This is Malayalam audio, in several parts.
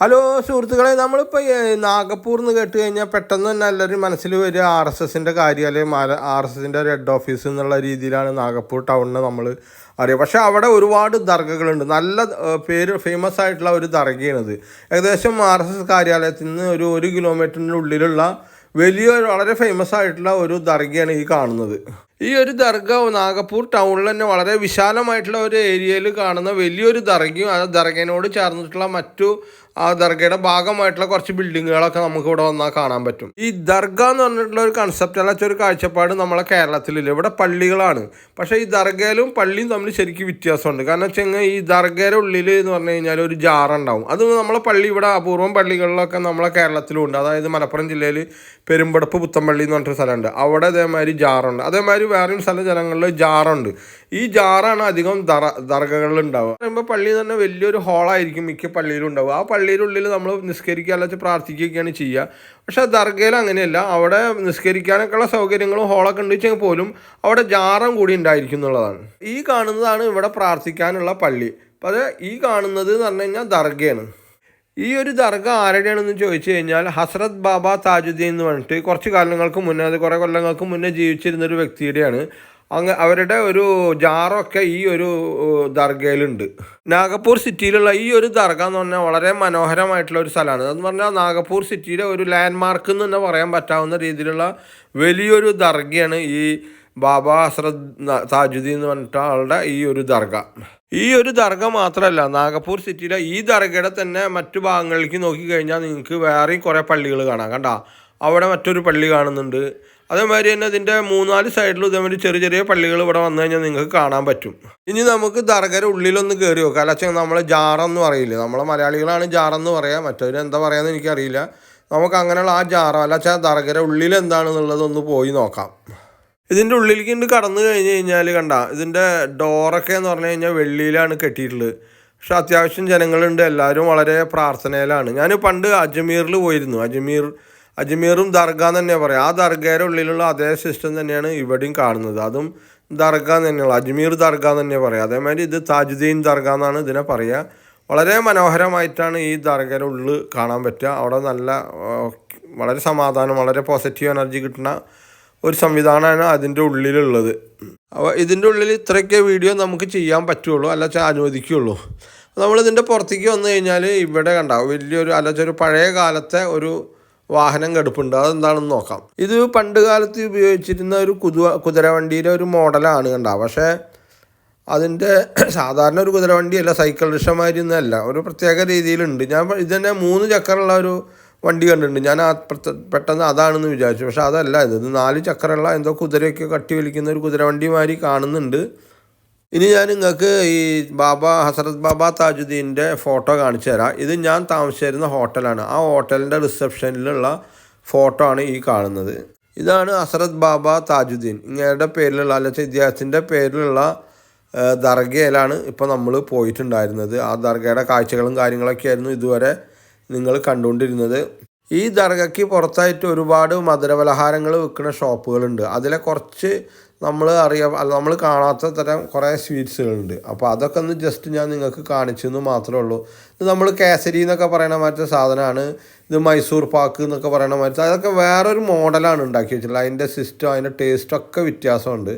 ഹലോ സുഹൃത്തുക്കളെ നമ്മളിപ്പോൾ നാഗപ്പൂർ എന്ന് കേട്ട് കഴിഞ്ഞാൽ പെട്ടെന്ന് തന്നെ എല്ലാവരും മനസ്സിൽ വരിക ആർ എസ് എസിന്റെ കാര്യാലയം ആർ എസ് എസിന്റെ ഹെഡ് ഓഫീസ് എന്നുള്ള രീതിയിലാണ് നാഗപ്പൂർ ടൗണിനെ നമ്മൾ അറിയുക. പക്ഷേ അവിടെ ഒരുപാട് ദർഗകളുണ്ട്. നല്ല പേര് ഫേമസ് ആയിട്ടുള്ള ഒരു ദർഗയാണിത്. ഏകദേശം ആർ എസ് എസ് കാര്യാലയത്തിൽ നിന്ന് ഒരു ഒരു കിലോമീറ്ററിന്റെ ഉള്ളിലുള്ള വലിയ വളരെ ഫേമസ് ആയിട്ടുള്ള ഒരു ദർഗയാണ് ഈ കാണുന്നത്. ഈ ഒരു ദർഗ നാഗപ്പൂർ ടൗണിൽ തന്നെ വളരെ വിശാലമായിട്ടുള്ള ഒരു ഏരിയയിൽ കാണുന്ന വലിയൊരു ദർഗയും ആ ദർഗനോട് ചേർന്നിട്ടുള്ള മറ്റു ആ ദർഗയുടെ ഭാഗമായിട്ടുള്ള കുറച്ച് ബിൽഡിങ്ങുകളൊക്കെ നമുക്ക് ഇവിടെ വന്നാൽ കാണാൻ പറ്റും. ഈ ദർഗ എന്ന് പറഞ്ഞിട്ടുള്ള ഒരു കൺസെപ്റ്റ് അല്ല ഒരു കാഴ്ചപ്പാട് നമ്മളെ കേരളത്തിലില്ല. ഇവിടെ പള്ളികളാണ്. പക്ഷേ ഈ ദർഗയിലും പള്ളിയും തമ്മിൽ ശരിക്കും വ്യത്യാസമുണ്ട്. കാരണം വെച്ച് കഴിഞ്ഞാൽ ഈ ദർഗയുടെ ഉള്ളിൽ എന്ന് പറഞ്ഞു കഴിഞ്ഞാൽ ഒരു ജാറുണ്ടാവും അത് നമ്മളെ പള്ളി ഇവിടെ അപൂർവം പള്ളികളിലൊക്കെ നമ്മളെ കേരളത്തിലും ഉണ്ട് അതായത് മലപ്പുറം ജില്ലയിൽ പെരുമ്പടപ്പ് പുത്തമ്പള്ളി എന്ന് പറഞ്ഞിട്ട് സ്ഥലമുണ്ട്. അവിടെ അതേമാതിരി ജാറുണ്ട് അതേമാതിരി വേറെയും സ്ഥല ജനങ്ങളിൽ ജാറുണ്ട് ഈ ജാറാണ് അധികം ദർഗകളിൽ ഉണ്ടാവുക. പറയുമ്പോൾ പള്ളി തന്നെ വലിയൊരു ഹോളായിരിക്കും മിക്ക പള്ളിയിലും ഉണ്ടാവുക. ആ പള്ളിയുടെ ഉള്ളിൽ നമ്മൾ നിസ്കരിക്കുക അല്ലെങ്കിൽ പ്രാർത്ഥിക്കുകയൊക്കെയാണ് ചെയ്യുക. പക്ഷേ ദർഗയിൽ അങ്ങനെയല്ല. അവിടെ നിസ്കരിക്കാനൊക്കെയുള്ള സൗകര്യങ്ങളും ഹോളൊക്കെ ഉണ്ട് വെച്ചെങ്കിൽ പോലും അവിടെ ജാറം കൂടി ഉണ്ടായിരിക്കും എന്നുള്ളതാണ്. ഈ കാണുന്നതാണ് ഇവിടെ പ്രാർത്ഥിക്കാനുള്ള പള്ളി. അപ്പോൾ ഈ കാണുന്നത് എന്ന് പറഞ്ഞു കഴിഞ്ഞാൽ ദർഗയാണ്. ഈ ഒരു ദർഗ ആരുടെയാണെന്ന് ചോദിച്ചു കഴിഞ്ഞാൽ ഹസ്രത് ബാബ താജുദ്ദീൻ എന്ന് പറഞ്ഞിട്ട് കുറച്ച് കാലങ്ങൾക്ക് മുന്നേ അത് കുറേ കൊല്ലങ്ങൾക്ക് മുന്നേ ജീവിച്ചിരുന്ന ഒരു വ്യക്തിയുടെയാണ്. അങ്ങ് അവരുടെ ഒരു ജാറൊക്കെ ഈ ഒരു ദർഗയിലുണ്ട്. നാഗപ്പൂർ സിറ്റിയിലുള്ള ഈ ഒരു ദർഗ എന്ന് പറഞ്ഞാൽ വളരെ മനോഹരമായിട്ടുള്ള ഒരു സ്ഥലമാണ്. അതെന്ന് പറഞ്ഞാൽ നാഗപ്പൂർ സിറ്റിയിലെ ഒരു ലാൻഡ് മാർക്ക് എന്ന് തന്നെ പറയാൻ പറ്റാവുന്ന രീതിയിലുള്ള വലിയൊരു ദർഗയാണ് ഈ ബാബ ന- താജുദ്ദീൻ എന്ന് പറഞ്ഞിട്ട് ആളുടെ ഈ ഒരു ദർഗ. ഈ ഒരു ദർഗ മാത്രമല്ല നാഗപ്പൂർ സിറ്റിയിലെ ഈ ദർഗയുടെ തന്നെ മറ്റു ഭാഗങ്ങളിലേക്ക് നോക്കിക്കഴിഞ്ഞാൽ നിങ്ങൾക്ക് വേറെയും കുറേ പള്ളികൾ കാണാം. കണ്ട അവിടെ മറ്റൊരു പള്ളി കാണുന്നുണ്ട്. അതേമാതിരി തന്നെ ഇതിന്റെ മൂന്നാൽ സൈഡിലും ഇതേമാതിരി ചെറിയ ചെറിയ പള്ളികൾ ഇവിടെ വന്നു കഴിഞ്ഞാൽ നിങ്ങൾക്ക് കാണാൻ പറ്റും. ഇനി നമുക്ക് ദർഗയുടെ ഉള്ളിലൊന്ന് കയറി നോക്കാം. അല്ല നമ്മൾ ജാറെന്ന് പറയില്ലേ? നമ്മളെ മലയാളികളാണ് ജാറെന്ന് പറയുക മറ്റവർ എന്താ പറയുക എനിക്കറിയില്ല. നമുക്ക് അങ്ങനെയുള്ള ആ ജാറോ അല്ല വെച്ചാൽ ദർഗയുടെ ഉള്ളിൽ എന്താണെന്നുള്ളതൊന്ന് പോയി നോക്കാം. ഇതിന്റെ ഉള്ളിലേക്ക് ഇണ്ട് കടന്നു കഴിഞ്ഞ് കഴിഞ്ഞാൽ കണ്ട ഇതിന്റെ ഡോറൊക്കെ എന്ന് പറഞ്ഞു കഴിഞ്ഞാൽ വെള്ളിയിലാണ് കെട്ടിയിട്ടുള്ളത്. പക്ഷെ അത്യാവശ്യം ജനങ്ങളുണ്ട്. എല്ലാവരും വളരെ പ്രാർത്ഥനയിലാണ്. ഞാൻ പണ്ട് അജ്മീറിൽ പോയിരുന്നു. അജ്മീർ അജ്മീറും ദർഗ എന്ന് തന്നെ പറയാം. ആ ദർഗയുടെ ഉള്ളിലുള്ള അതേ സിസ്റ്റം തന്നെയാണ് ഇവിടെയും കാണുന്നത്. അതും ദർഗ തന്നെയുള്ള അജ്മീർ ദർഗ എന്ന് തന്നെ പറയാം. അതേമാതിരി ഇത് താജുദ്ദീൻ ദർഗ എന്നാണ് ഇതിനെ പറയുക വളരെ മനോഹരമായിട്ടാണ് ഈ ദർഗയുടെ ഉള്ളിൽ കാണാൻ പറ്റുക. അവിടെ നല്ല വളരെ സമാധാനം വളരെ പോസിറ്റീവ് എനർജി കിട്ടുന്ന ഒരു സംവിധാനമാണ് അതിന്റെ ഉള്ളിലുള്ളത്. അപ്പോൾ ഇതിന്റെ ഉള്ളിൽ ഇത്രയൊക്കെ വീഡിയോ നമുക്ക് ചെയ്യാൻ പറ്റുള്ളൂ അല്ല അനുവദിക്കുകയുള്ളൂ. നമ്മളിതിന്റെ പുറത്തേക്ക് വന്നു കഴിഞ്ഞാൽ ഇവിടെ കണ്ടാവും വലിയൊരു അല്ല വെച്ചാൽ ഒരു പഴയ കാലത്തെ ഒരു വാഹനം കടുപ്പുണ്ട്. അതെന്താണെന്ന് നോക്കാം. ഇത് പണ്ട് കാലത്ത് ഉപയോഗിച്ചിരുന്ന ഒരു കുതു കുതിരവണ്ടിയുടെ ഒരു മോഡലാണ് കണ്ട? പക്ഷേ അതിന്റെ സാധാരണ ഒരു കുതിരവണ്ടിയല്ല സൈക്കിൾ റിക്ഷമാതിരി ഒന്നുമല്ല ഒരു പ്രത്യേക രീതിയിലുണ്ട്. ഞാൻ ഇത് ഇതന്നെ മൂന്ന് ചക്രമുള്ള ഒരു വണ്ടി കണ്ടിട്ടുണ്ട്. ഞാൻ ആ പെട്ടെന്ന് അതാണെന്ന് വിചാരിച്ചു. പക്ഷേ അതല്ല. ഇത് നാല് ചക്രമുള്ള എന്തോ കുതിരയൊക്കെ കട്ടി വലിക്കുന്ന ഒരു കുതിരവണ്ടി മാതിരി കാണുന്നുണ്ട്. ഇനി ഞാൻ നിങ്ങൾക്ക് ഈ ബാബ ഹസരത് ബാബ താജുദ്ദീന്റെ ഫോട്ടോ കാണിച്ചു തരാം. ഇത് ഞാൻ താമസിച്ചിരുന്ന ഹോട്ടലാണ്. ആ ഹോട്ടലിന്റെ റിസപ്ഷനിലുള്ള ഫോട്ടോ ആണ് ഈ കാണുന്നത്. ഇതാണ് ഹസരത് ബാബ താജുദ്ദീൻ. ഇങ്ങയുടെ പേരിലുള്ള അല്ലെങ്കിൽ ഇദ്ദേഹത്തിന്റെ പേരിലുള്ള ദർഗയിലാണ് ഇപ്പോൾ നമ്മൾ പോയിട്ടുണ്ടായിരുന്നത്. ആ ദർഗയുടെ കാഴ്ചകളും കാര്യങ്ങളൊക്കെ ആയിരുന്നു ഇതുവരെ നിങ്ങൾ കണ്ടുകൊണ്ടിരുന്നത്. ഈ ദർഗയ്ക്ക് പുറത്തായിട്ട് ഒരുപാട് മധുരപലഹാരങ്ങൾ വിൽക്കുന്ന ഷോപ്പുകളുണ്ട്. അതിലെ കുറച്ച് നമ്മൾ അറിയാം നമ്മൾ കാണാത്ത തരം കുറേ സ്വീറ്റ്സുകളുണ്ട്. അപ്പോൾ അതൊക്കെ ഒന്ന് ജസ്റ്റ് ഞാൻ നിങ്ങൾക്ക് കാണിച്ചു എന്ന് മാത്രമേ ഉള്ളൂ. ഇത് നമ്മൾ കേസരി എന്നൊക്കെ പറയണ മാറ്റ സാധനമാണ് ഇത് മൈസൂർ പാക്ക് എന്നൊക്കെ പറയണ മറ്റേ അതൊക്കെ വേറൊരു മോഡലാണ് ഉണ്ടാക്കി വെച്ചിട്ടുള്ളത്. അതിന്റെ സിസ്റ്റം അതിന്റെ ടേസ്റ്റൊക്കെ വ്യത്യാസമുണ്ട്.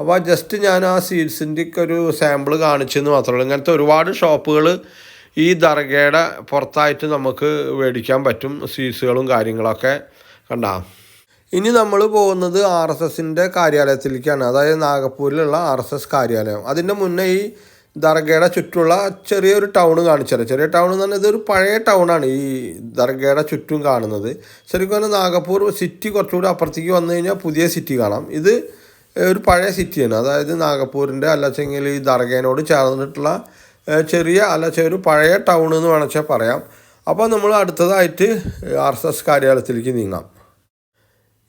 അപ്പോൾ ജസ്റ്റ് ഞാൻ ആ സീഡ്സിന്റെ ഒക്കെ ഒരു സാമ്പിൾ കാണിച്ചെന്ന് മാത്രമേ ഉള്ളൂ. ഇങ്ങനത്തെ ഒരുപാട് ഷോപ്പുകൾ ഈ ദർഗയുടെ പുറത്തായിട്ട് നമുക്ക് മേടിക്കാൻ പറ്റും സ്വീറ്റ്സുകളും കാര്യങ്ങളൊക്കെ. കണ്ടാ? ഇനി നമ്മൾ പോകുന്നത് ആർ എസ് എസിന്റെ കാര്യാലയത്തിലേക്കാണ്. അതായത് നാഗപ്പൂരിലുള്ള ആർ എസ് എസ് കാര്യാലയം. അതിന്റെ മുന്നേ ഈ ദർഗയുടെ ചുറ്റുള്ള ചെറിയൊരു ടൗൺ കാണിച്ചത് ചെറിയ ടൗൺ എന്ന് പറഞ്ഞാൽ ഇതൊരു പഴയ ടൗണാണ് ഈ ദർഗയുടെ ചുറ്റും കാണുന്നത്. ശരിക്കും പറഞ്ഞാൽ നാഗപ്പൂർ സിറ്റി കുറച്ചുകൂടി അപ്പുറത്തേക്ക് വന്നു കഴിഞ്ഞാൽ പുതിയ സിറ്റി കാണാം. ഇത് ഒരു പഴയ സിറ്റിയാണ് അതായത് നാഗപ്പൂരിന്റെ അല്ലച്ചെങ്കിൽ ഈ ദർഗേനോട് ചേർന്നിട്ടുള്ള ചെറിയ അല്ല ഒരു പഴയ ടൗൺ എന്ന് വേണമെച്ചാൽ പറയാം. അപ്പോൾ നമ്മൾ അടുത്തതായിട്ട് ആർ എസ് എസ് കാര്യാലയത്തിലേക്ക് നീങ്ങാം.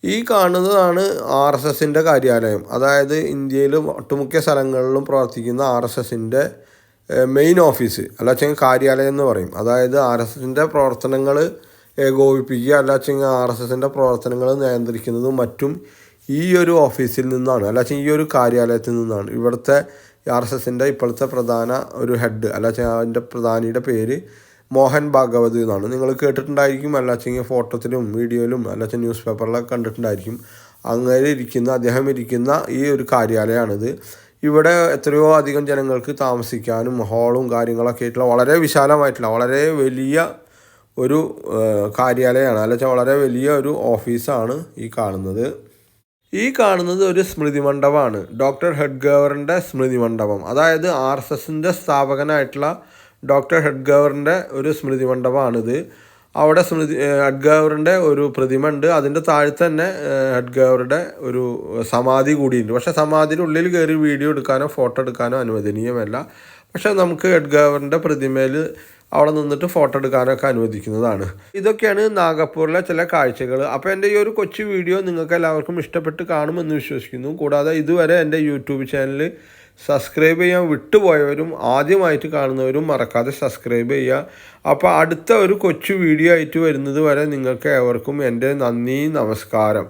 ഈ കാണുന്നതാണ് ആർ എസ് എസിന്റെ കാര്യാലയം. അതായത് ഇന്ത്യയിലും ഒട്ടുമുക്ക സ്ഥലങ്ങളിലും പ്രവർത്തിക്കുന്ന ആർ എസ് എസിന്റെ മെയിൻ ഓഫീസ് അല്ല വെച്ചെങ്കിൽ കാര്യാലയം എന്ന് പറയും. അതായത് ആർ എസ് എസിന്റെ പ്രവർത്തനങ്ങൾ ഏകോപിപ്പിക്കുക അല്ല വെച്ചെങ്കിൽ ആർ എസ് എസിന്റെ പ്രവർത്തനങ്ങൾ നിയന്ത്രിക്കുന്നതും മറ്റും ഈ ഒരു ഓഫീസിൽ നിന്നാണ്. അല്ല വെച്ചാൽ ഈ ഒരു കാര്യാലയത്തിൽ നിന്നാണ്. ഇവിടുത്തെ ആർ എസ് എസിന്റെ ഇപ്പോഴത്തെ പ്രധാന ഒരു ഹെഡ് അല്ല വെച്ചാൽ അതിന്റെ പ്രധാനിയുടെ പേര് മോഹൻ ഭാഗവത് എന്നാണ്. നിങ്ങൾ കേട്ടിട്ടുണ്ടായിരിക്കും. അല്ലാച്ചെങ്കിൽ ഫോട്ടോത്തിലും വീഡിയോയിലും അല്ലാച്ച ന്യൂസ് പേപ്പറിലൊക്കെ കണ്ടിട്ടുണ്ടായിരിക്കും. അങ്ങനെ ഇരിക്കുന്ന അദ്ദേഹം ഇരിക്കുന്ന ഈ ഒരു കാര്യാലയമാണിത് ഇവിടെ എത്രയോ അധികം ജനങ്ങൾക്ക് താമസിക്കാനും ഹാളും കാര്യങ്ങളൊക്കെ ആയിട്ടുള്ള വളരെ വിശാലമായിട്ടുള്ള വളരെ വലിയ ഒരു കാര്യാലയമാണ് അല്ല വളരെ വലിയ ഒരു ഓഫീസാണ് ഈ കാണുന്നത്. ഈ കാണുന്നത് ഒരു സ്മൃതി മണ്ഡപമാണ്. ഡോക്ടർ ഹെഡ്ഗവറിന്റെ സ്മൃതി മണ്ഡപം. അതായത് ആർ എസ് എസിന്റെ സ്ഥാപകനായിട്ടുള്ള ഡോക്ടർ ഹെഡ്ഗവറിന്റെ ഒരു സ്മൃതി മണ്ഡപമാണിത് അവിടെ സ്മൃതി ഹെഡ്ഗവറിന്റെ ഒരു പ്രതിമ ഉണ്ട് അതിന്റെ താഴെ തന്നെ ഹെഡ്ഗവറുടെ ഒരു സമാധി കൂടിയുണ്ട്. പക്ഷേ സമാധിയുടെ ഉള്ളിൽ കയറി വീഡിയോ എടുക്കാനോ ഫോട്ടോ എടുക്കാനോ അനുവദനീയമല്ല. പക്ഷേ നമുക്ക് ഹെഡ്ഗവറിന്റെ പ്രതിമയിൽ അവിടെ നിന്നിട്ട് ഫോട്ടോ എടുക്കാനൊക്കെ അനുവദിക്കുന്നതാണ്. ഇതൊക്കെയാണ് നാഗപ്പൂരിലെ ചില കാഴ്ചകൾ അപ്പോൾ എന്റെ ഈ ഒരു കൊച്ചു വീഡിയോ നിങ്ങൾക്ക് എല്ലാവർക്കും ഇഷ്ടപ്പെട്ട് കാണുമെന്ന് വിശ്വസിക്കുന്നു. കൂടാതെ ഇതുവരെ എന്റെ യൂട്യൂബ് ചാനൽ സബ്സ്ക്രൈബ് ചെയ്യാൻ വിട്ടുപോയവരും ആദ്യമായിട്ട് കാണുന്നവരും മറക്കാതെ സബ്സ്ക്രൈബ് ചെയ്യുക. അപ്പോൾ അടുത്ത ഒരു കൊച്ചു വീഡിയോ ആയിട്ട് വരുന്നത് വരെ നിങ്ങൾക്ക് ഏവർക്കും എന്റെ നന്ദി നമസ്കാരം.